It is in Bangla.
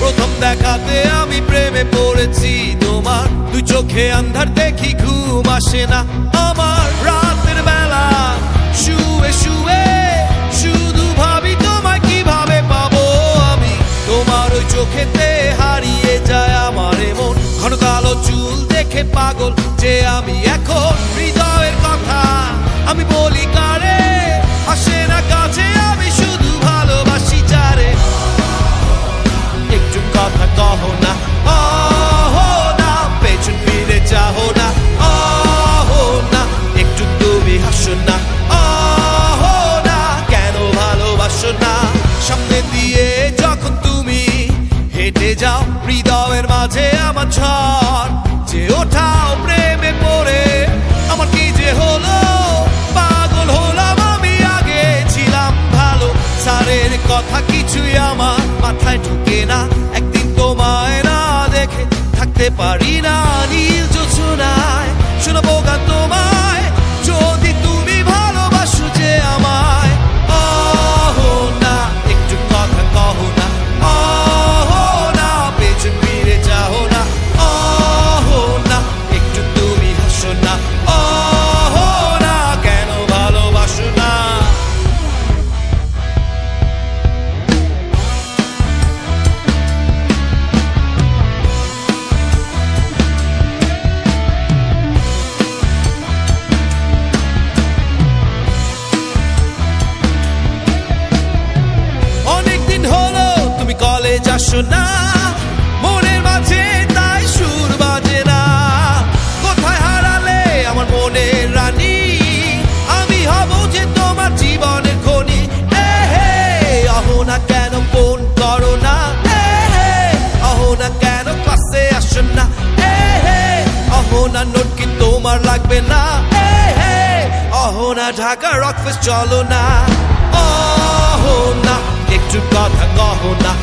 প্রথম দেখাতে আমি প্রেমে পড়েছি তোমার। দুই চোখে আন্ধার দেখি ঘুম আসে না। আমার রাতের বেলা শুয়ে শুয়ে শুধু ভাবি তোমায় কীভাবে পাবো আমি। তোমার ওই চোখেতে হারিয়ে যায় আমার মন। ঘন কালো চুল দেখে পাগল যে আমি এখন। যাও, হৃদয়ের মাঝে আমার ঝড়। যে ওঠাও প্রেমে পড়ে, আমার কি যে হলো? পাগল হলাম আমি, আগে ছিলাম ভালো। স্যারের কথা কিছুই আমার মাথায় ঢুকে না। একদিন তোমায় না দেখে থাকতে পারি না। আসো না। মনের মাঝে তাই সুর বাজে না। কোথায় হারালে আমার মনের রানী? আমি হব যে তোমার জীবনের খনি। হে অহো না কেন ফোন করো না। হে অহো না কেন ক্লাসে আসো না। হে অহো না নোট কি তোমার লাগবে না। হে অহো না ঢাকা রকফেস চলো না। অহো না, একটু কথা কহ না।